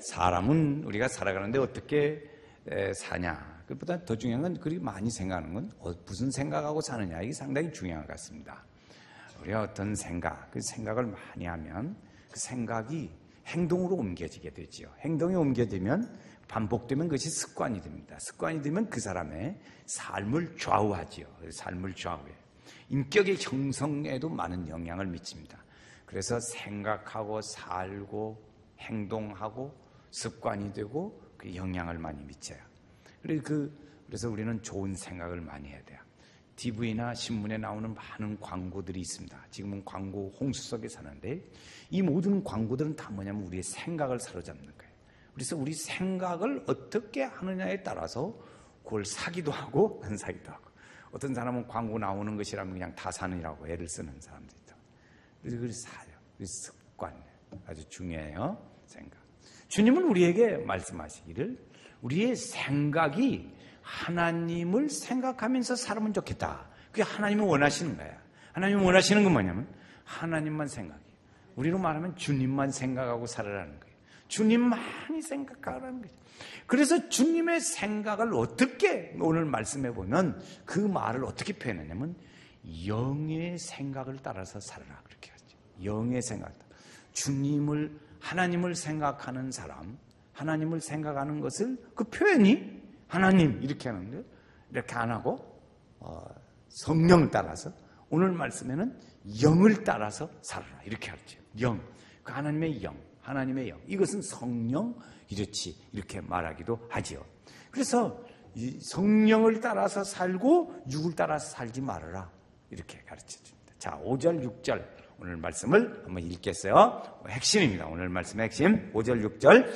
사람은 우리가 살아가는데 어떻게 사냐. 그것보다 더 중요한 건 그리 많이 생각하는 건 어, 무슨 생각하고 사느냐. 이게 상당히 중요한 것 같습니다. 우리가 어떤 생각, 그 생각을 많이 하면 그 생각이 행동으로 옮겨지게 되지요. 행동이 옮겨지면 반복되면 그것이 습관이 됩니다. 습관이 되면 그 사람의 삶을 좌우하지요. 삶을 좌우해. 인격의 형성에도 많은 영향을 미칩니다. 그래서 생각하고 살고 행동하고 습관이 되고 그 영향을 많이 미쳐요. 그래서 그 그래서 우리는 좋은 생각을 많이 해야 돼요. TV나 신문에 나오는 많은 광고들이 있습니다. 지금은 광고 홍수 속에 사는데 이 모든 광고들은 다 뭐냐면 우리의 생각을 사로잡는 거예요. 그래서 우리 생각을 어떻게 하느냐에 따라서 그걸 사기도 하고 안 사기도 하고 어떤 사람은 광고 나오는 것이라면 그냥 다 사느라고 애를 쓰는 사람도 있다. 그래서 그걸 사요. 그 습관 아주 중요해요. 생각. 주님은 우리에게 말씀하시기를 우리의 생각이 하나님을 생각하면서 살면 좋겠다. 그게 하나님이 원하시는 거야. 하나님이 원하시는 건 뭐냐면 하나님만 생각해. 우리로 말하면 주님만 생각하고 살아라는 거예요. 주님만이 생각하라는 거죠. 그래서 주님의 생각을 어떻게 오늘 말씀해 보면 그 말을 어떻게 표현하냐면 영의 생각을 따라서 살아라 그렇게 하죠. 영의 생각. 주님을 하나님을 생각하는 사람, 하나님을 생각하는 것을 그 표현이 하나님 이렇게 하는데 이렇게 안 하고 어, 성령을 따라서 오늘 말씀에는 영을 따라서 살아라 이렇게 하죠. 영, 그 하나님의 영, 하나님의 영. 이것은 성령 이렇지 이렇게 말하기도 하지요. 그래서 성령을 따라서 살고 육을 따라서 살지 말아라 이렇게 가르쳐 줍니다. 자, 5절, 6절 오늘 말씀을 한번 읽겠어요. 핵심입니다. 오늘 말씀의 핵심 5절, 6절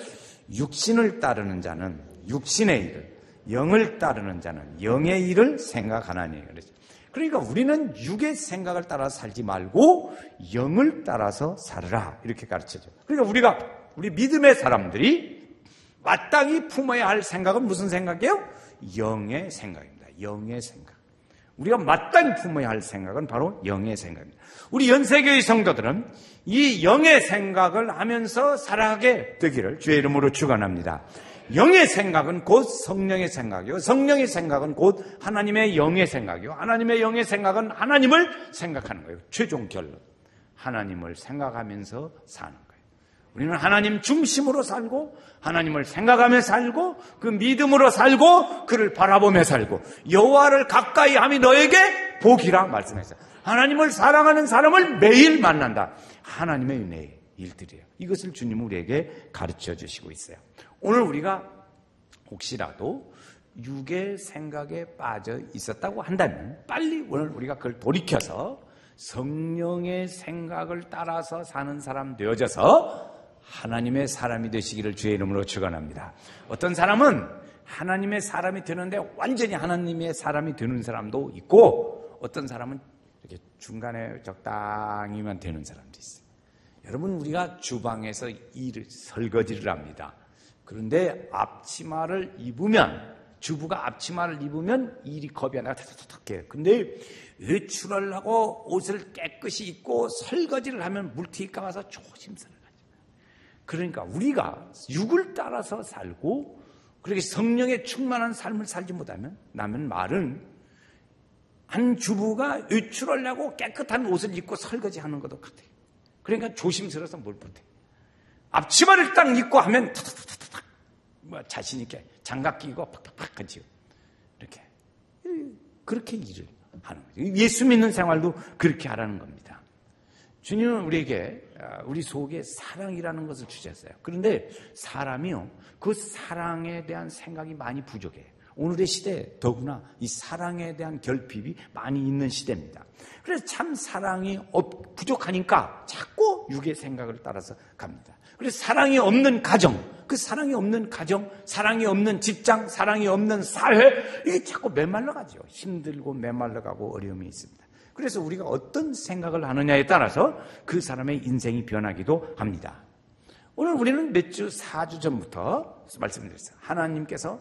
육신을 따르는 자는 육신의 일을 영을 따르는 자는 영의 일을 생각하나니 그렇죠. 그러니까 우리는 육의 생각을 따라 살지 말고 영을 따라서 살으라 이렇게 가르쳐줘. 그러니까 우리가 우리 믿음의 사람들이 마땅히 품어야 할 생각은 무슨 생각이에요? 영의 생각입니다. 영의 생각. 우리가 마땅히 품어야 할 생각은 바로 영의 생각입니다. 우리 연세교의 성도들은 이 영의 생각을 하면서 살아가게 되기를 주의 이름으로 축원합니다. 영의 생각은 곧 성령의 생각이요. 성령의 생각은 곧 하나님의 영의 생각이요. 하나님의 영의 생각은 하나님을 생각하는 거예요. 최종 결론. 하나님을 생각하면서 사는 거예요. 우리는 하나님 중심으로 살고 하나님을 생각하며 살고 그 믿음으로 살고 그를 바라보며 살고 여호와를 가까이 함이 너에게 복이라 말씀했어요. 하나님을 사랑하는 사람을 매일 만난다. 하나님의 은혜의 일들이에요. 이것을 주님 우리에게 가르쳐 주시고 있어요. 오늘 우리가 혹시라도 육의 생각에 빠져 있었다고 한다면 빨리 오늘 우리가 그걸 돌이켜서 성령의 생각을 따라서 사는 사람 되어져서 하나님의 사람이 되시기를 주의 이름으로 축원합니다. 어떤 사람은 하나님의 사람이 되는데 완전히 하나님의 사람이 되는 사람도 있고 어떤 사람은 이렇게 중간에 적당히만 되는 사람도 있어요. 여러분 우리가 주방에서 일을 설거지를 합니다. 그런데 앞치마를 입으면 주부가 앞치마를 입으면 일이 겁이 안 나가 탁탁탁 해요. 근데 외출을 하고 옷을 깨끗이 입고 설거지를 하면 물튀기가 와서 조심스러워. 그러니까 우리가 육을 따라서 살고 그렇게 성령에 충만한 삶을 살지 못하면 남은 말은 한 주부가 외출을 하고 깨끗한 옷을 입고 설거지하는 것도 같아요. 그러니까 조심스러워서 뭘 못해. 앞치마를 딱 입고 하면 타타타타타 뭐 자신 있게 장갑 끼고 팍팍팍 하지요. 이렇게 그렇게 일을 하는 거죠. 예수 믿는 생활도 그렇게 하라는 겁니다. 주님은 우리에게 아, 우리 속에 사랑이라는 것을 주셨어요. 그런데 사람이요 그 사랑에 대한 생각이 많이 부족해요. 오늘의 시대에 더구나 이 사랑에 대한 결핍이 많이 있는 시대입니다. 그래서 참 사랑이 부족하니까 자꾸 육의 생각을 따라서 갑니다. 그래서 사랑이 없는 가정, 그 사랑이 없는 가정, 사랑이 없는 직장, 사랑이 없는 사회, 이게 자꾸 메말라 가죠. 힘들고 메말라 가고 어려움이 있습니다. 그래서 우리가 어떤 생각을 하느냐에 따라서 그 사람의 인생이 변하기도 합니다. 오늘 우리는 몇 주, 4주 전부터 말씀드렸어요. 하나님께서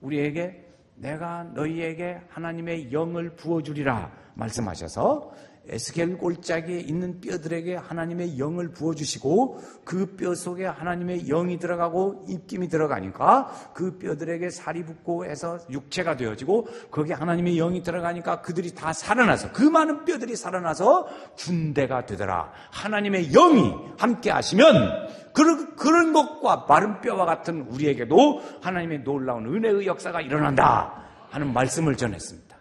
우리에게 내가 너희에게 하나님의 영을 부어주리라 말씀하셔서 에스겔 골짜기에 있는 뼈들에게 하나님의 영을 부어주시고 그 뼈 속에 하나님의 영이 들어가고 입김이 들어가니까 그 뼈들에게 살이 붙고 해서 육체가 되어지고 거기에 하나님의 영이 들어가니까 그들이 다 살아나서 그 많은 뼈들이 살아나서 군대가 되더라. 하나님의 영이 함께 하시면 그런, 그런 것과 마른 뼈와 같은 우리에게도 하나님의 놀라운 은혜의 역사가 일어난다 하는 말씀을 전했습니다.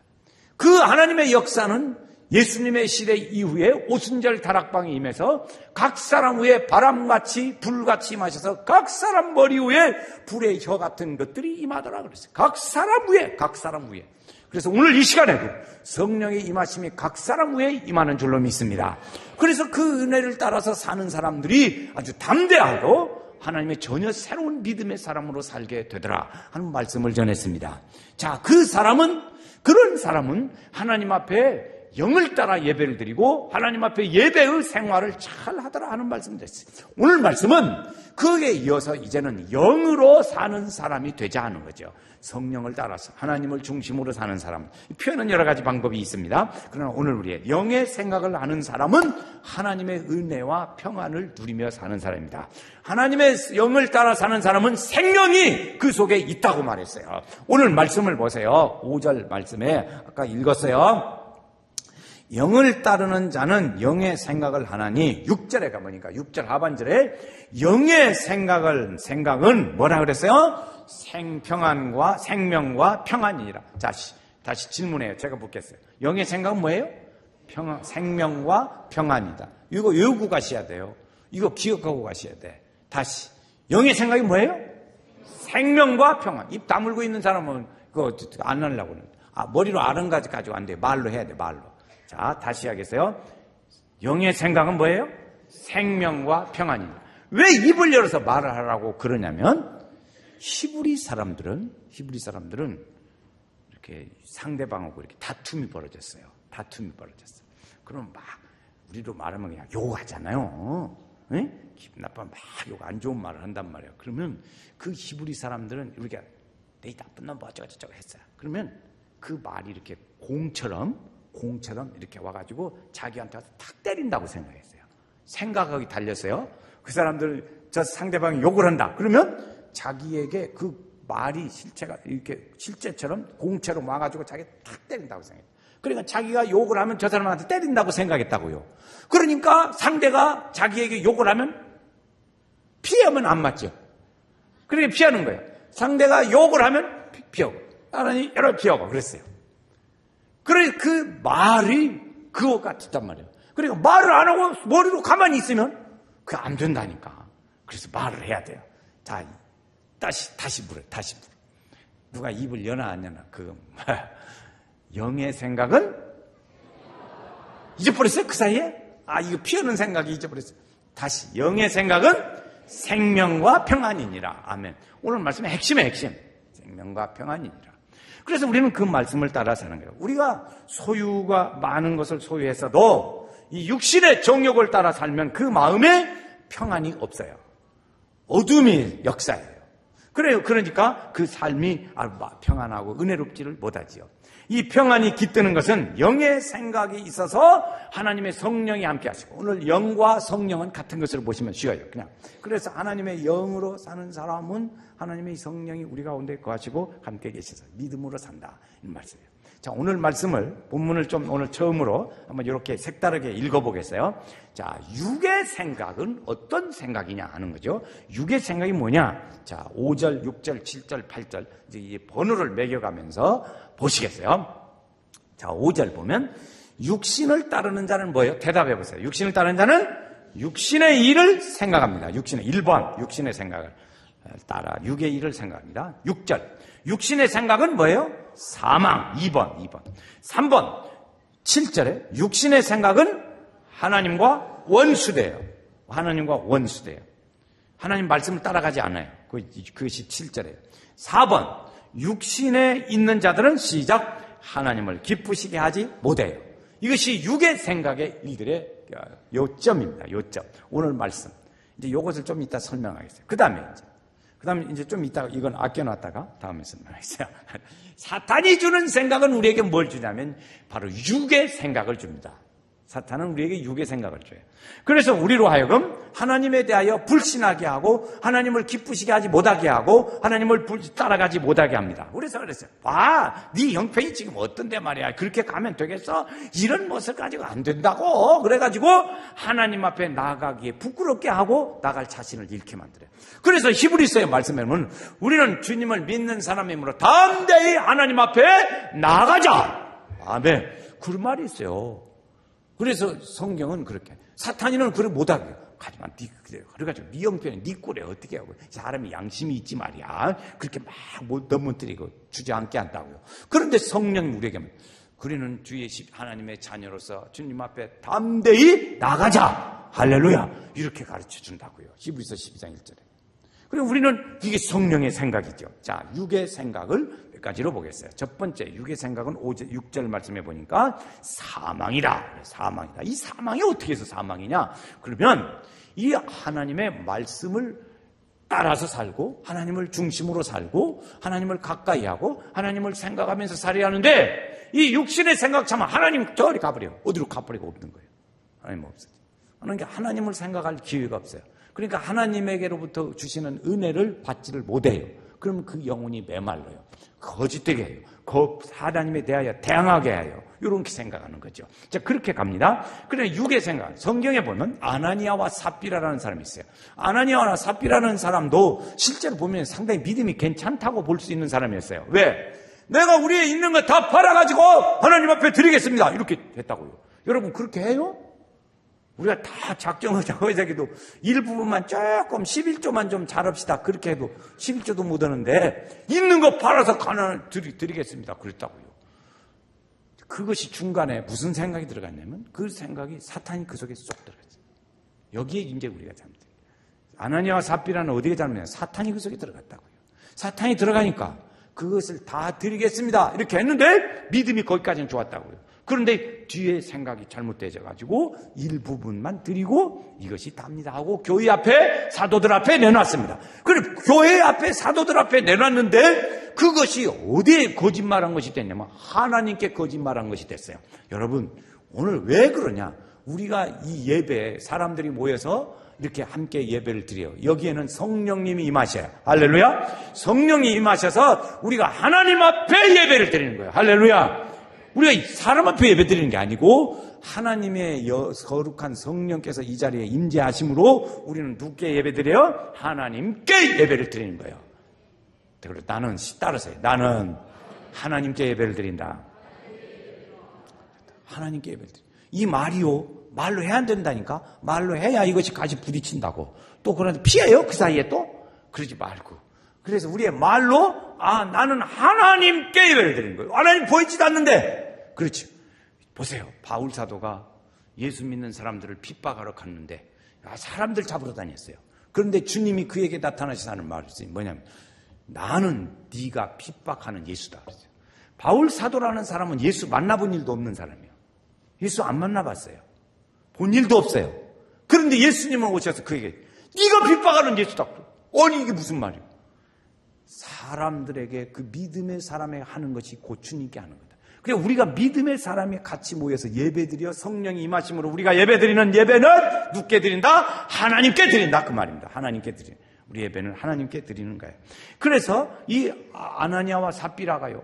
그 하나님의 역사는 예수님의 시대 이후에 오순절 다락방에 임해서 각 사람 위에 바람같이 불같이 임하셔서 각 사람 머리 위에 불의 혀 같은 것들이 임하더라 그랬어요. 각 사람 위에, 각 사람 위에. 그래서 오늘 이 시간에도 성령의 임하심이 각 사람 위에 임하는 줄로 믿습니다. 그래서 그 은혜를 따라서 사는 사람들이 아주 담대하고 하나님의 전혀 새로운 믿음의 사람으로 살게 되더라 하는 말씀을 전했습니다. 자, 그 사람은 그런 사람은 하나님 앞에 영을 따라 예배를 드리고 하나님 앞에 예배의 생활을 잘 하더라 하는 말씀을 드렸어요. 오늘 말씀은 그에 이어서 이제는 영으로 사는 사람이 되자 하는 거죠. 성령을 따라서 하나님을 중심으로 사는 사람. 표현은 여러 가지 방법이 있습니다. 그러나 오늘 우리의 영의 생각을 하는 사람은 하나님의 은혜와 평안을 누리며 사는 사람입니다. 하나님의 영을 따라 사는 사람은 생명이 그 속에 있다고 말했어요. 오늘 말씀을 보세요. 5절 말씀에 아까 읽었어요. 영을 따르는 자는 영의 생각을 하나니 6절에 가보니까 6절 하반절에 영의 생각을 생각은 뭐라 그랬어요? 생평안과 생명과 평안이니라. 다시 다시 질문해요. 제가 묻겠어요. 영의 생각은 뭐예요? 평안, 생명과 평안이다. 이거 외우고 가셔야 돼요. 이거 기억하고 가셔야 돼. 다시 영의 생각이 뭐예요? 생명과 평안. 입 다물고 있는 사람은 그거 안 하려고 그러는. 아 머리로 아른가지 가지고 안 돼. 말로 해야 돼. 말로. 자, 다시 하겠어요. 영의 생각은 뭐예요? 생명과 평안입니다. 왜 입을 열어서 말을 하라고 그러냐면 히브리 사람들은 히브리 사람들은 이렇게 상대방하고 이렇게 다툼이 벌어졌어요. 다툼이 벌어졌어요. 그럼 막 우리도 말하면 그냥 욕하잖아요. 네? 기분 나빠면 막욕 안 좋은 말을 한단 말이에요. 그러면 그 히브리 사람들은 우리가 내 나쁜 놈 어쩌고 저쩌고 했어요. 그러면 그 말이 이렇게 공처럼 공처럼 이렇게 와가지고 자기한테 와서 탁 때린다고 생각했어요. 생각하기 달렸어요. 그 사람들 저 상대방이 욕을 한다. 그러면 자기에게 그 말이 실체가 이렇게 실제처럼 공처럼 와가지고 자기 탁 때린다고 생각해요. 그러니까 자기가 욕을 하면 저 사람한테 때린다고 생각했다고요. 그러니까 상대가 자기에게 욕을 하면 피하면 안 맞죠. 그러니까 피하는 거예요. 상대가 욕을 하면 피하고, 나는 여러 피하고 그랬어요. 그래 그 말이 그거 같았단 말이에요. 그러니까 말을 안 하고 머리로 가만히 있으면 그게 안 된다니까. 그래서 말을 해야 돼요. 자, 다시 다시 물어, 다시 물어. 누가 입을 여나 안 여나 그 영의 생각은 잊어버렸어요 그 사이에? 아 이거 피하는 생각이 잊어버렸어요. 다시 영의 생각은 생명과 평안이니라. 아멘. 오늘 말씀의 핵심의 핵심. 생명과 평안이니라. 그래서 우리는 그 말씀을 따라 사는 거예요. 우리가 소유가 많은 것을 소유해서도 이 육신의 정욕을 따라 살면 그 마음에 평안이 없어요. 어둠이 역사예요. 그래요. 그러니까 그 삶이 평안하고 은혜롭지를 못하지요. 이 평안이 깃드는 것은 영의 생각이 있어서 하나님의 성령이 함께 하시고 오늘 영과 성령은 같은 것으로 보시면 쉬워요. 그냥 그래서 하나님의 영으로 사는 사람은 하나님의 성령이 우리 가운데 거하시고 함께 계셔서 믿음으로 산다 이 말씀이에요. 자 오늘 말씀을 본문을 좀 오늘 처음으로 한번 이렇게 색다르게 읽어보겠어요. 자 육의 생각은 어떤 생각이냐 하는 거죠. 육의 생각이 뭐냐? 자 5절, 6절, 7절, 8절 이제 이 번호를 매겨가면서 보시겠어요? 자 5절 보면 육신을 따르는 자는 뭐예요? 대답해 보세요. 육신을 따르는 자는 육신의 일을 생각합니다. 육신의 1번 육신의 생각을 따라 육의 일을 생각합니다. 6절 육신의 생각은 뭐예요? 사망 2번 2번 3번 7절에 육신의 생각은 하나님과 원수돼요. 하나님과 원수돼요. 하나님 말씀을 따라가지 않아요. 그것이 7절에 4번 육신에 있는 자들은 시작 하나님을 기쁘시게 하지 못해요. 이것이 육의 생각의 일들의 요점입니다. 요점. 오늘 말씀. 이제 이것을 좀 이따 설명하겠어요. 그 다음에 이제. 그 다음에 이제 좀 이따 이건 아껴놨다가 다음에 설명하겠어요. 사탄이 주는 생각은 우리에게 뭘 주냐면 바로 육의 생각을 줍니다. 사탄은 우리에게 육의 생각을 줘요. 그래서 우리로 하여금 하나님에 대하여 불신하게 하고 하나님을 기쁘시게 하지 못하게 하고 하나님을 따라가지 못하게 합니다. 그래서 그랬어요. 봐, 네 형편이 지금 어떤데 말이야. 그렇게 가면 되겠어? 이런 모습 가지고 안 된다고. 그래가지고 하나님 앞에 나가기에 부끄럽게 하고 나갈 자신을 잃게 만들어요. 그래서 히브리서의 말씀에 보면 우리는 주님을 믿는 사람이므로 담대히 하나님 앞에 나가자. 아멘. 그런 말이 있어요. 그래서 성경은 그렇게 사탄이는 그걸 못하게 하지만 네 그래 그래가지고 네 형편에 네 꼴에 어떻게 하고 사람이 양심이 있지 말이야. 그렇게 막못 넘어뜨리고 주저앉게 한다고요 그런데 성령이 우리에게 그리는 주의 하나님의 자녀로서 주님 앞에 담대히 나가자. 할렐루야. 이렇게 가르쳐 준다고요. 히브리서 12장 1절에. 그리고 우리는 이게 성령의 생각이죠. 자 육의 생각을 몇 가지로 보겠어요. 첫 번째, 육의 생각은 5절, 6절 말씀해 보니까 사망이다. 사망이다. 이 사망이 어떻게 해서 사망이냐? 그러면 이 하나님의 말씀을 따라서 살고 하나님을 중심으로 살고 하나님을 가까이 하고 하나님을 생각하면서 살아야 하는데 이 육신의 생각 참면 하나님 저리 가버려 어디로 가버리고 없는 거예요. 하나님 없어요. 그러니까 하나님을 생각할 기회가 없어요. 그러니까 하나님에게로부터 주시는 은혜를 받지를 못해요. 그러면 그 영혼이 메말라요. 거짓되게 해요. 그 하나님에 대하여 대항하게 해요. 이렇게 생각하는 거죠. 자, 그렇게 갑니다. 그래, 육의 생각. 성경에 보면 아나니아와 삽비라라는 사람이 있어요. 아나니아와 삽비라는 사람도 실제로 보면 상당히 믿음이 괜찮다고 볼 수 있는 사람이었어요. 왜? 내가 우리에 있는 거 다 팔아가지고 하나님 앞에 드리겠습니다. 이렇게 됐다고요. 여러분, 그렇게 해요? 우리가 다 작정을 작업해서기도 일부분만 조금 11조만 좀 잘합시다. 그렇게 해도 11조도 못 하는데 있는 거 팔아서 가난을 드리, 드리겠습니다. 그랬다고요. 그것이 중간에 무슨 생각이 들어갔냐면 그 생각이 사탄이 그 속에 쏙 들어갔어요. 여기에 이제 우리가 잘못해요. 아나니아와 삽비라는 어디에 잘못해요? 사탄이 그 속에 들어갔다고요. 사탄이 들어가니까 그것을 다 드리겠습니다. 이렇게 했는데 믿음이 거기까지는 좋았다고요. 그런데 뒤에 생각이 잘못되어 가지고 일부분만 드리고 이것이 답니다 하고 교회 앞에 사도들 앞에 내놨습니다. 그래 교회 앞에 사도들 앞에 내놨는데 그것이 어디에 거짓말한 것이 됐냐면 하나님께 거짓말한 것이 됐어요. 여러분 오늘 왜 그러냐? 우리가 이 예배 사람들이 모여서 이렇게 함께 예배를 드려요. 여기에는 성령님이 임하셔요. 할렐루야. 성령이 임하셔서 우리가 하나님 앞에 예배를 드리는 거예요. 할렐루야. 우리가 사람 앞에 예배 드리는 게 아니고 하나님의 거룩한 성령께서 이 자리에 임재하심으로 우리는 누구께 예배 드려요? 하나님께 예배를 드리는 거예요. 그리고 나는 따르세요. 나는 하나님께 예배를 드린다. 하나님께 예배를 드린다. 이 말이요. 말로 해야 안 된다니까. 말로 해야 이것이 같이 부딪힌다고. 또 그런데 피해요? 그 사이에 또? 그러지 말고. 그래서 우리의 말로 아 나는 하나님께 예배를 드리는 거예요. 하나님 보이지도 않는데 그렇죠. 보세요. 바울 사도가 예수 믿는 사람들을 핍박하러 갔는데 아, 사람들 잡으러 다녔어요. 그런데 주님이 그에게 나타나셔서 하는 말이 있어요. 뭐냐면 나는 네가 핍박하는 예수다. 그랬어요. 바울 사도라는 사람은 예수 만나본 일도 없는 사람이에요. 예수 안 만나봤어요. 본 일도 없어요. 그런데 예수님은 오셔서 그에게 네가 핍박하는 예수다. 아니 이게 무슨 말이에요? 사람들에게 그 믿음의 사람에게 하는 것이 고추님께 하는 거예요. 그러니까 우리가 믿음의 사람이 같이 모여서 예배드려 성령이 임하심으로 우리가 예배드리는 예배는 누게 드린다? 하나님께 드린다. 그 말입니다. 하나님께 드리는. 우리 예배는 하나님께 드리는 거예요. 그래서 이 아나니아와 삽비라가요.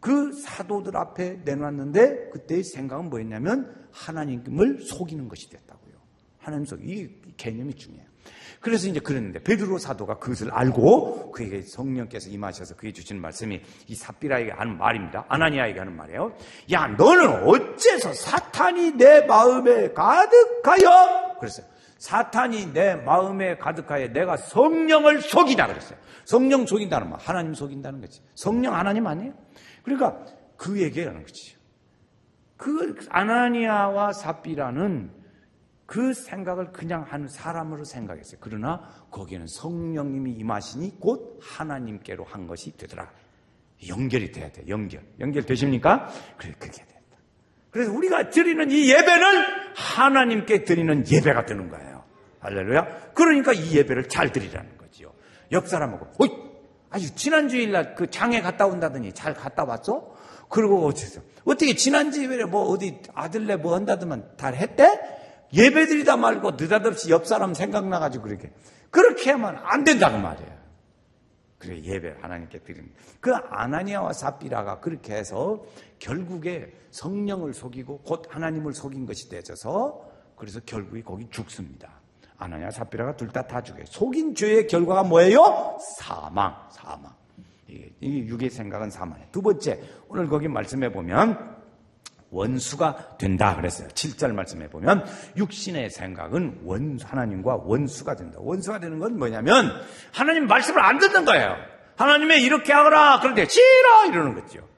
그 사도들 앞에 내놨는데 그때의 생각은 뭐였냐면 하나님을 속이는 것이 됐다고요. 하나님 속, 이 개념이 중요해요. 그래서 이제 그랬는데 베드로 사도가 그것을 알고 그에게 성령께서 임하셔서 그에 주시는 말씀이 이 삽비라에게 하는 말입니다. 아나니아에게 하는 말이에요. 야 너는 어째서 사탄이 내 마음에 가득하여 그랬어요. 사탄이 내 마음에 가득하여 내가 성령을 속이다 그랬어요. 성령 속인다는 말 하나님 속인다는 거지. 성령 하나님 아니에요? 그러니까 그에게 하는 거지. 그 아나니아와 삽비라는 그 생각을 그냥 하는 사람으로 생각했어요. 그러나 거기에는 성령님이 임하시니 곧 하나님께로 한 것이 되더라. 연결이 돼야 돼. 연결. 연결 되십니까? 그래, 그렇게 된다. 그래서 우리가 드리는 이 예배는 하나님께 드리는 예배가 되는 거예요. 할렐루야. 그러니까 이 예배를 잘 드리라는 거지요. 옆 사람하고, 어이, 아주 지난주일날 그 장에 갔다 온다더니 잘 갔다 왔어? 그리고 어째서 어떻게 지난주에 뭐 어디 아들네 뭐 한다더만 다 했대? 예배드리다 말고 느닷없이 옆 사람 생각나가지고 그렇게 그렇게 하면 안 된다고 말이에요. 그래 예배 하나님께 드립니다. 그 아나니아와 사피라가 그렇게 해서 결국에 성령을 속이고 곧 하나님을 속인 것이 되어서 그래서 결국에 거기 죽습니다. 아나니아 사피라가 둘 다 다 죽어요. 속인 죄의 결과가 뭐예요? 사망, 사망. 이게, 육의 생각은 사망이에요. 두 번째 오늘 거기 말씀해 보면 원수가 된다 그랬어요. 7절 말씀해 보면 육신의 생각은 원 하나님과 원수가 된다. 원수가 되는 건 뭐냐면 하나님 말씀을 안 듣는 거예요. 하나님의 이렇게 하거라 그런데 싫어 이러는 거죠.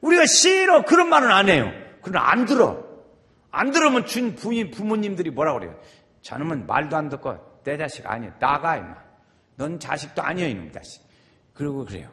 우리가 싫어 그런 말은 안 해요. 그러나 안 들어. 안 들으면 준 부인 부모님들이 뭐라 그래요? 자놈은 말도 안 듣고 내 자식 아니야. 나가 임마. 넌 자식도 아니야 이놈 자식. 그러고 그래요.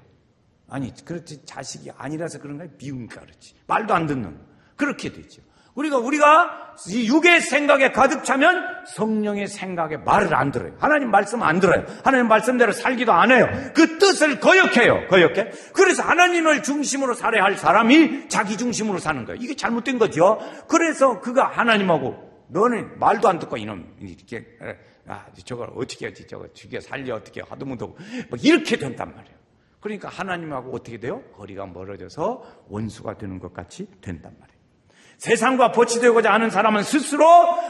아니 그렇지 자식이 아니라서 그런가 미우니까 그렇지. 말도 안 듣는. 그렇게 되죠. 우리가 우리가 이 육의 생각에 가득 차면 성령의 생각에 말을 안 들어요. 하나님 말씀 안 들어요. 하나님 말씀대로 살기도 안 해요. 그 뜻을 거역해요. 거역해. 그래서 하나님을 중심으로 살아야 할 사람이 자기 중심으로 사는 거예요. 이게 잘못된 거죠. 그래서 그가 하나님하고 너는 말도 안 듣고 이놈 이렇게 아 저걸 어떻게 하지 저거 죽여 살려 어떻게 하도 못하고 뭐 이렇게 된단 말이에요. 그러니까 하나님하고 어떻게 돼요? 거리가 멀어져서 원수가 되는 것 같이 된단 말이에요. 세상과 버치되고자 하는 사람은 스스로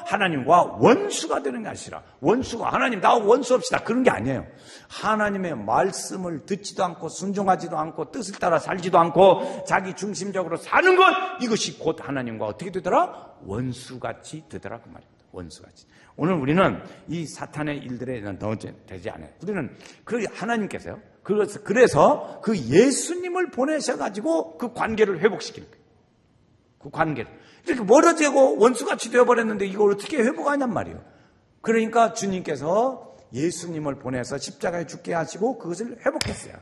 하나님과 원수가 되는 것이라. 원수가 하나님 나하고 원수 없이다. 그런 게 아니에요. 하나님의 말씀을 듣지도 않고 순종하지도 않고 뜻을 따라 살지도 않고 자기 중심적으로 사는 것 이것이 곧 하나님과 어떻게 되더라? 원수같이 되더라 그 말입니다. 원수같이. 오늘 우리는 이 사탄의 일들에 넣어 되지 않아요. 우리는 그 하나님께서요. 그래서 그래서 그 예수님을 보내셔 가지고 그 관계를 회복시키는 거예요. 그 관계를. 이렇게 멀어지고 원수같이 되어버렸는데 이걸 어떻게 회복하냔 말이에요. 그러니까 주님께서 예수님을 보내서 십자가에 죽게 하시고 그것을 회복했어요.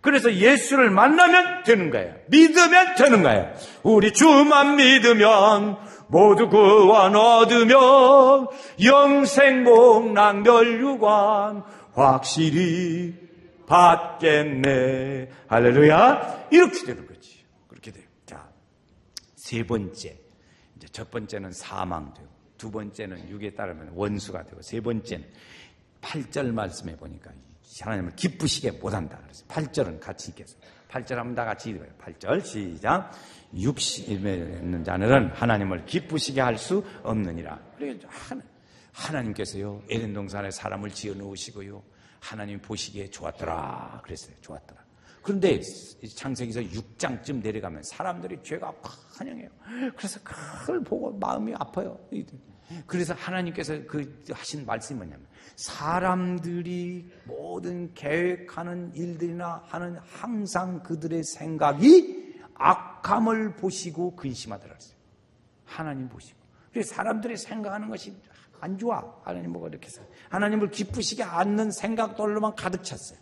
그래서 예수를 만나면 되는 거예요. 믿으면 되는 거예요. 우리 주만 믿으면 모두 구원 얻으면 영생 복락 멸류관 확실히 받겠네. 할렐루야. 이렇게 되는. 자, 세 번째. 첫 번째는 사망되고 두 번째는 육에 따르면 원수가 되고 세 번째는 8절 말씀해 보니까 하나님을 기쁘시게 못한다. 그래서 8절은 같이 읽겠습니다. 8절 한번 다 같이 읽어요. 8절 시작. 육신에 있는 자는 하나님을 기쁘시게 할 수 없느니라. 하나님께서요 에덴 동산에 사람을 지어 놓으시고요 하나님 보시기에 좋았더라 그랬어요. 좋았더라. 그런데 창세기서 6장쯤 내려가면 사람들이 죄가 환영해요. 그래서 그걸 보고 마음이 아파요. 그래서 하나님께서 그 하신 말씀이 뭐냐면 사람들이 모든 계획하는 일들이나 하는 항상 그들의 생각이 악함을 보시고 근심하더라 했어요. 하나님 보시고. 그래서 사람들이 생각하는 것이 안 좋아. 하나님 뭐가 이렇게 해서 하나님을 기쁘시게 않는 생각들로만 가득 찼어요.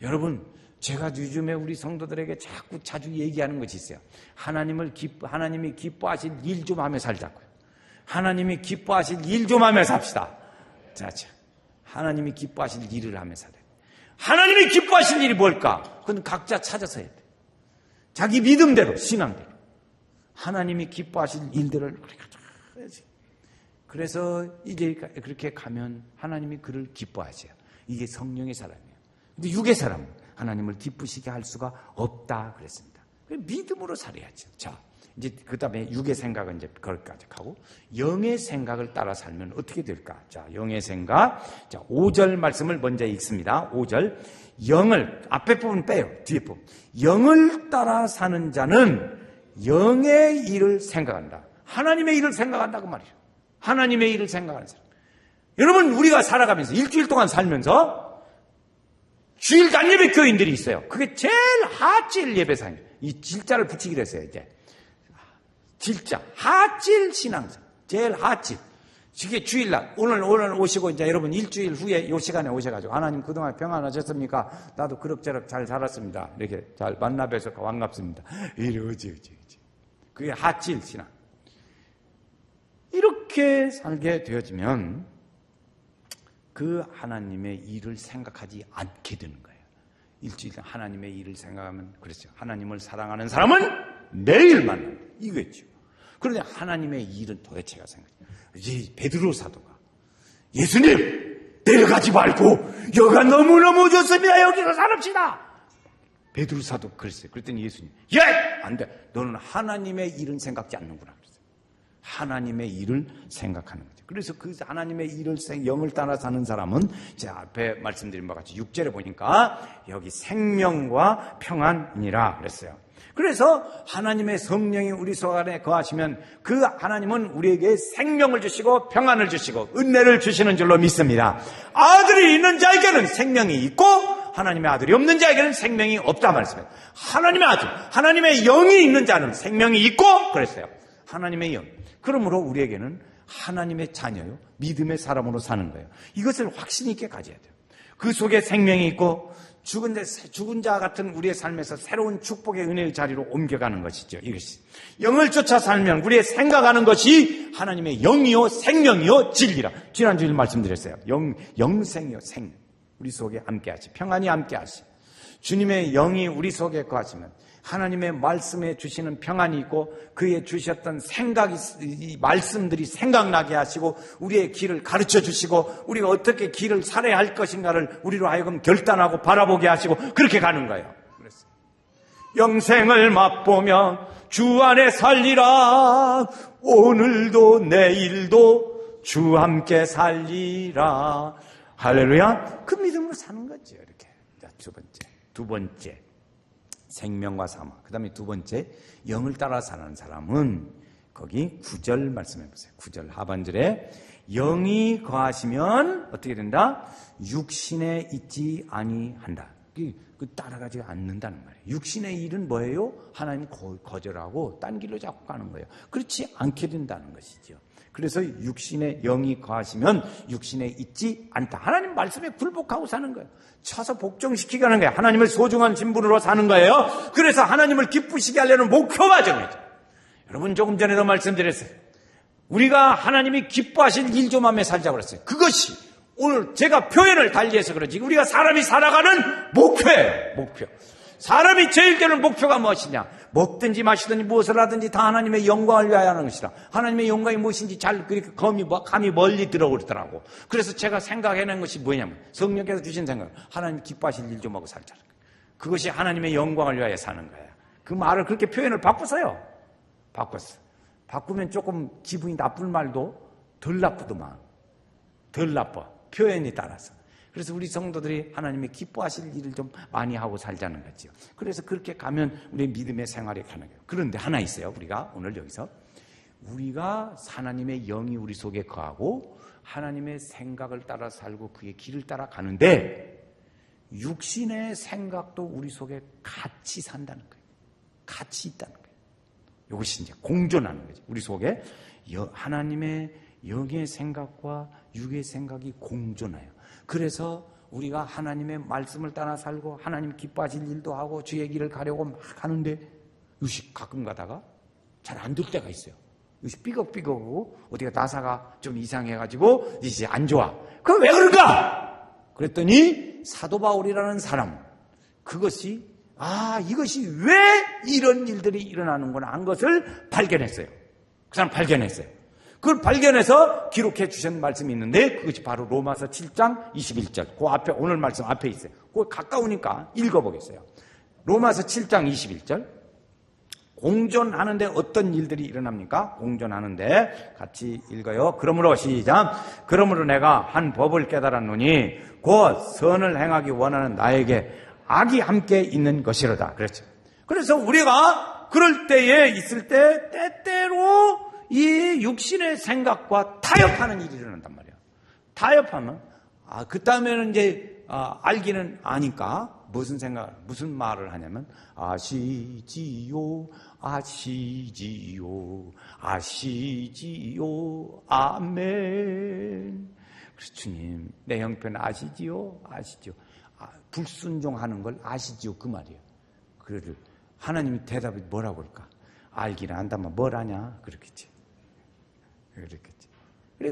여러분 제가 요즘에 우리 성도들에게 자꾸 자주 얘기하는 것이 있어요. 하나님을 기뻐, 하나님이 기뻐하실 일 좀 하며 살자고요. 하나님이 기뻐하실 일 좀 하며 삽시다. 자, 자. 하나님이 기뻐하실 일을 하며 살아요. 하나님이 기뻐하실 일이 뭘까? 그건 각자 찾아서 해야 돼. 자기 믿음대로, 신앙대로. 하나님이 기뻐하실 일들을 우리가 해야지. 그래서 이제 그렇게 가면 하나님이 그를 기뻐하세요. 이게 성령의 사람이에요. 근데 육의 사람은 하나님을 기쁘시게 할 수가 없다 그랬습니다. 믿음으로 살아야죠. 자, 이제 그 다음에 육의 생각은 이제 그걸까지 가고 영의 생각을 따라 살면 어떻게 될까? 자, 영의 생각. 자, 5절 말씀을 먼저 읽습니다. 5절. 영을 앞에 부분 빼요. 뒤에 부분. 영을 따라 사는 자는 영의 일을 생각한다. 하나님의 일을 생각한다고 말이죠. 하나님의 일을 생각하는 사람. 여러분, 우리가 살아가면서 일주일 동안 살면서 주일 단 예배 교인들이 있어요. 그게 제일 하질 예배상이에요. 이 질자를 붙이기로 했어요, 이제. 질자. 하질 신앙사. 제일 하질. 이게 주일날. 오늘, 오늘 오시고 이제 여러분 일주일 후에 이 시간에 오셔가지고 하나님 그동안 평안하셨습니까? 나도 그럭저럭 잘 살았습니다. 이렇게 잘 만나 뵈서 반갑습니다. 이러지, 이러지, 이러지. 그게 하질 신앙. 이렇게 살게 되어지면 그 하나님의 일을 생각하지 않게 되는 거예요. 일주일 하나님의 일을 생각하면 그렇죠. 하나님을 사랑하는 사람은 매일 만난다. 이거였죠. 그런데 하나님의 일은 도대체가 생각해요. 이 베드로 사도가 예수님 내려가지 말고 여기가 너무너무 좋습니다. 여기서 살읍시다. 베드로 사도 그랬어요. 그랬더니 예수님 예! 안 돼. 너는 하나님의 일은 생각지 않는구나. 그랬어요. 하나님의 일을 생각하는. 그래서 그 하나님의 일을 영을 따라 사는 사람은 제 앞에 말씀드린 바와 같이 6절에 보니까 여기 생명과 평안이니라 그랬어요. 그래서 하나님의 성령이 우리 속 안에 거하시면 그 하나님은 우리에게 생명을 주시고 평안을 주시고 은혜를 주시는 줄로 믿습니다. 아들이 있는 자에게는 생명이 있고 하나님의 아들이 없는 자에게는 생명이 없다 말씀이에요. 하나님의 아들, 하나님의 영이 있는 자는 생명이 있고 그랬어요. 하나님의 영. 그러므로 우리에게는 하나님의 자녀요. 믿음의 사람으로 사는 거예요. 이것을 확신 있게 가져야 돼요. 그 속에 생명이 있고 죽은 자, 죽은 자 같은 우리의 삶에서 새로운 축복의 은혜의 자리로 옮겨가는 것이죠. 이것이. 영을 쫓아 살면 우리의 생각하는 것이 하나님의 영이요, 생명이요, 진리라. 지난주에 말씀드렸어요. 영, 영생이요, 생. 우리 속에 함께 하시. 평안이 함께 하시. 주님의 영이 우리 속에 거하시면 하나님의 말씀에 주시는 평안이 있고 그에 주셨던 생각이 이 말씀들이 생각나게 하시고 우리의 길을 가르쳐 주시고 우리가 어떻게 길을 살아야 할 것인가를 우리로 하여금 결단하고 바라보게 하시고 그렇게 가는 거예요. 영생을 맛보며 주 안에 살리라. 오늘도 내일도 주 함께 살리라. 할렐루야. 그 믿음으로 사는 거죠 이렇게. 두 번째. 두 번째 생명과 사망. 그 다음에 두 번째, 영을 따라 사는 사람은 거기 구절 말씀해 보세요. 구절 하반절에 영이 거하시면 어떻게 된다? 육신에 있지 아니한다. 그 따라가지 않는다는 말이에요. 육신의 일은 뭐예요? 하나님 거절하고 딴 길로 자꾸 가는 거예요. 그렇지 않게 된다는 것이죠. 그래서 육신의 영이 거하시면 육신에 있지 않다. 하나님 말씀에 굴복하고 사는 거예요. 쳐서 복종시키게 하는 거예요. 하나님을 소중한 신분으로 사는 거예요. 그래서 하나님을 기쁘시게 하려는 목표가 정해져. 여러분 조금 전에도 말씀드렸어요. 우리가 하나님이 기뻐하실 일좀 하며 살자고 그랬어요. 그것이 오늘 제가 표현을 달리해서 그러지 우리가 사람이 살아가는 목표예요. 목표. 사람이 제일 되는 목표가 무엇이냐? 먹든지 마시든지 무엇을 하든지 다 하나님의 영광을 위하여 하는 것이다. 하나님의 영광이 무엇인지 잘 그렇게 감이, 감이 멀리 들어오더라고. 그래서 제가 생각해낸 것이 뭐냐면 성령께서 주신 생각. 하나님 기뻐하실 일 좀 하고 살자. 그것이 하나님의 영광을 위하여 사는 거야. 그 말을 그렇게 표현을 바꿨어요. 바꿨어. 바꾸면 조금 기분이 나쁠 말도 덜 나쁘더만. 덜 나빠. 표현이 따라서. 그래서 우리 성도들이 하나님의 기뻐하실 일을 좀 많이 하고 살자는 거죠. 그래서 그렇게 가면 우리 믿음의 생활이 가는 거예요. 그런데 하나 있어요. 우리가 오늘 여기서 우리가 하나님의 영이 우리 속에 거하고 하나님의 생각을 따라 살고 그의 길을 따라 가는데 육신의 생각도 우리 속에 같이 산다는 거예요. 같이 있다는 거예요. 이것이 이제 공존하는 거죠. 우리 속에 하나님의 영의 생각과 육의 생각이 공존해요. 그래서 우리가 하나님의 말씀을 따라 살고 하나님 기뻐하실 일도 하고 주의 길을 가려고 막 하는데 이것이 가끔 가다가 잘 안 될 때가 있어요. 이것이 삐걱삐걱하고 어디가 나사가 좀 이상해가지고 이제 안 좋아. 그럼 왜 그런가? 그랬더니 사도 바울이라는 사람 그것이 아 이것이 왜 이런 일들이 일어나는구나 한 것을 발견했어요. 그 사람 발견했어요. 그걸 발견해서 기록해 주신 말씀이 있는데 그것이 바로 로마서 7장 21절. 그 앞에 오늘 말씀 앞에 있어요. 그 가까우니까 읽어보겠어요. 로마서 7장 21절. 공존하는데 어떤 일들이 일어납니까? 공존하는데 같이 읽어요. 그러므로 시작. 그러므로 내가 한 법을 깨달았노니 곧 선을 행하기 원하는 나에게 악이 함께 있는 것이로다. 그렇죠. 그래서 우리가 그럴 때에 있을 때 때때로 이 육신의 생각과 타협하는 일이 일어난단 말이에요. 타협하면 아, 그 다음에는 이제 아, 알기는 아니까 무슨 생각, 무슨 말을 하냐면 아시지요, 아시지요, 아시지요, 아멘. 그래서 주님, 내 형편 아시지요, 아시죠. 아, 불순종하는 걸 아시지요, 그 말이에요. 그를 하나님이 대답이 뭐라고 할까? 알기는 안다면 뭘 하냐? 그렇겠지. 그렇겠지. 그래,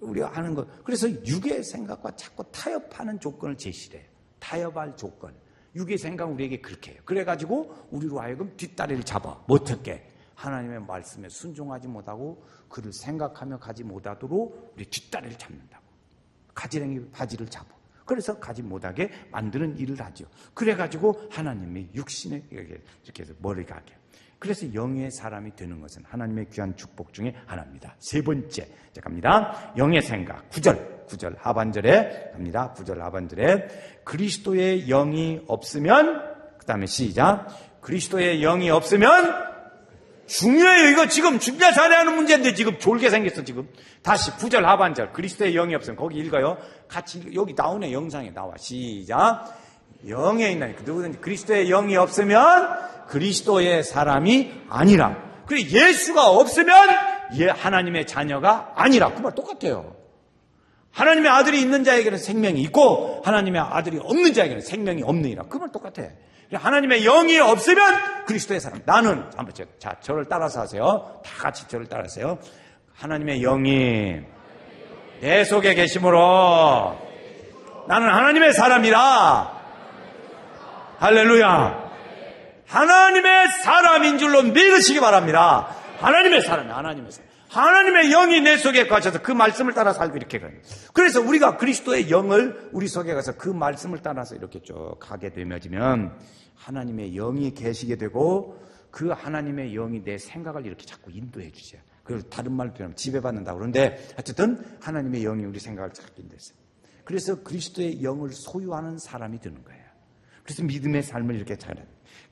우리가 아는 것. 그래서 육의 생각과 자꾸 타협하는 조건을 제시해요. 타협할 조건. 육의 생각은 우리에게 그렇게 해요. 그래가지고 우리로 하여금 뒷다리를 잡아. 못했게. 하나님의 말씀에 순종하지 못하고 그를 생각하며 가지 못하도록 우리 뒷다리를 잡는다고. 가지랭이 바지를 잡아. 그래서 가지 못하게 만드는 일을 하죠. 그래가지고 하나님이 육신에 이렇게 해서 머리가 하게. 그래서 영의 사람이 되는 것은 하나님의 귀한 축복 중에 하나입니다. 세 번째, 자 갑니다. 영의 생각, 구절, 구절 하반절에 갑니다. 구절 하반절에 그리스도의 영이 없으면 그 다음에 시작. 그리스도의 영이 없으면 중요해요. 이거 지금 중자 잘하는 문제인데 지금 졸게 생겼어 지금. 다시 구절 하반절 그리스도의 영이 없으면 거기 읽어요. 같이 읽- 여기 나오네 영상에 나와. 시작. 영에 그 누구든지 그리스도의 영이 없으면 그리스도의 사람이 아니라. 그리고 예수가 없으면 예 하나님의 자녀가 아니라. 그 말 똑같아요. 하나님의 아들이 있는 자에게는 생명이 있고 하나님의 아들이 없는 자에게는 생명이 없느니라. 그 말 똑같아. 하나님의 영이 없으면 그리스도의 사람. 나는 한번 저, 자 저를 따라서 하세요. 다 같이 저를 따라하세요. 하나님의 영이 내 속에 계심으로 나는 하나님의 사람이라. 할렐루야. 하나님의 사람인 줄로 믿으시기 바랍니다. 하나님의 사람이 하나님의 사람. 하나님의 영이 내 속에 거쳐서 그 말씀을 따라 살고 이렇게 가요. 그래서 우리가 그리스도의 영을 우리 속에 가서 그 말씀을 따라서 이렇게 쭉 가게 되면 하나님의 영이 계시게 되고 그 하나님의 영이 내 생각을 이렇게 자꾸 인도해 주세요. 그 다른 말로 표현하면 지배받는다 그러는데 어쨌든 하나님의 영이 우리 생각을 자꾸 인도했어요. 그래서 그리스도의 영을 소유하는 사람이 되는 거예요. 그래서 믿음의 삶을 이렇게 잘해.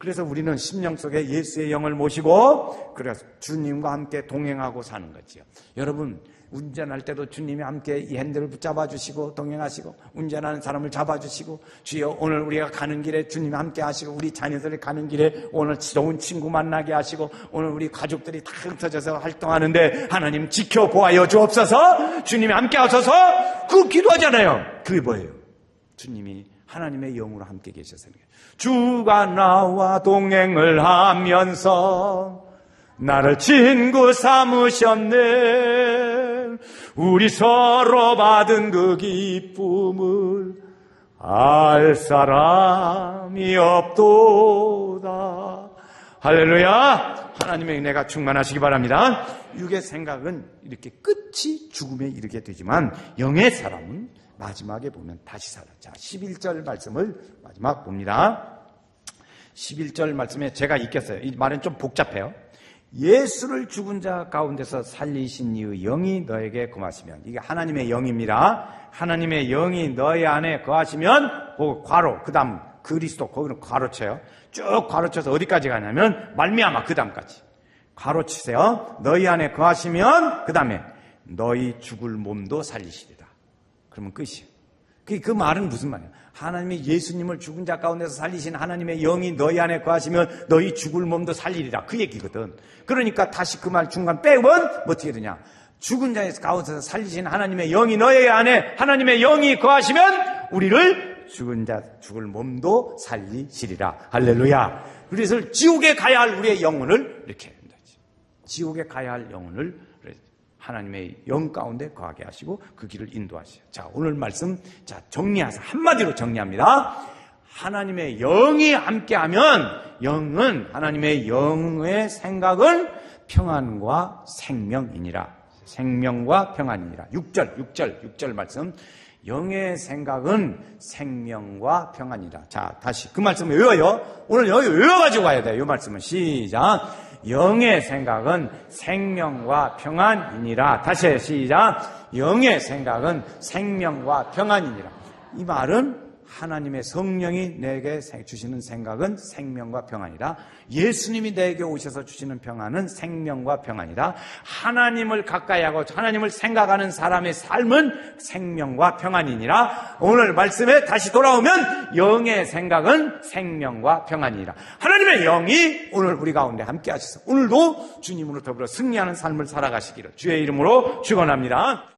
그래서 우리는 심령 속에 예수의 영을 모시고 그래서 주님과 함께 동행하고 사는 거지요. 여러분 운전할 때도 주님이 함께 이 핸들을 붙잡아 주시고 동행하시고 운전하는 사람을 잡아 주시고 주여 오늘 우리가 가는 길에 주님 함께 하시고 우리 자녀들이 가는 길에 오늘 좋은 친구 만나게 하시고 오늘 우리 가족들이 다 흩어져서 활동하는데 하나님 지켜 보아여 주옵소서 주님이 함께 하셔서 그 기도하잖아요. 그게 뭐예요? 주님이 하나님의 영으로 함께 계셔서 주가 나와 동행을 하면서 나를 친구 삼으셨네. 우리 서로 받은 그 기쁨을 알 사람이 없도다. 할렐루야. 하나님의 은혜가 충만하시기 바랍니다. 육의 생각은 이렇게 끝이 죽음에 이르게 되지만 영의 사람은 마지막에 보면 다시 살아. 자, 11절 말씀을 마지막 봅니다. 11절 말씀에 제가 읽겠어요. 이 말은 좀 복잡해요. 예수를 죽은 자 가운데서 살리신 이의 영이 너에게 거하시면 이게 하나님의 영입니다. 하나님의 영이 너희 안에 거하시면 그 괄호 그다음 그리스도 거기는 괄호쳐요. 쭉 괄호쳐서 어디까지 가냐면 말미암아 그다음까지 괄호치세요. 너희 안에 거하시면 그다음에 너희 죽을 몸도 살리시리라. 그러면 끝이에요. 그, 그 말은 무슨 말이에요? 하나님이 예수님을 죽은 자 가운데서 살리신 하나님의 영이 너희 안에 거하시면 너희 죽을 몸도 살리리라. 그 얘기거든. 그러니까 다시 그 말 중간 빼면 어떻게 되냐? 죽은 자의 가운데서 살리신 하나님의 영이 너희 안에 하나님의 영이 거하시면 우리를 죽은 자 죽을 몸도 살리시리라. 할렐루야. 그래서 지옥에 가야 할 우리의 영혼을 이렇게 한다. 지옥에 가야 할 영혼을 하나님의 영 가운데 거하게 하시고 그 길을 인도하시오. 자, 오늘 말씀 자, 정리해서 한마디로 정리합니다. 하나님의 영이 함께하면 영은 하나님의 영의 생각은 평안과 생명이니라. 생명과 평안이니라. 6절, 6절, 6절 말씀. 영의 생각은 생명과 평안이라. 자, 다시 그 말씀을 외워요. 오늘 여기 외워가지고 가야 돼요. 이 말씀은 시작. 영의 생각은 생명과 평안이니라. 다시 해, 시작. 영의 생각은 생명과 평안이니라. 이 말은 하나님의 성령이 내게 주시는 생각은 생명과 평안이라. 예수님이 내게 오셔서 주시는 평안은 생명과 평안이라. 하나님을 가까이 하고 하나님을 생각하는 사람의 삶은 생명과 평안이니라. 오늘 말씀에 다시 돌아오면 영의 생각은 생명과 평안이니라. 하나님의 영이 오늘 우리 가운데 함께 하셔서 오늘도 주님으로 더불어 승리하는 삶을 살아가시기를 주의 이름으로 축원합니다.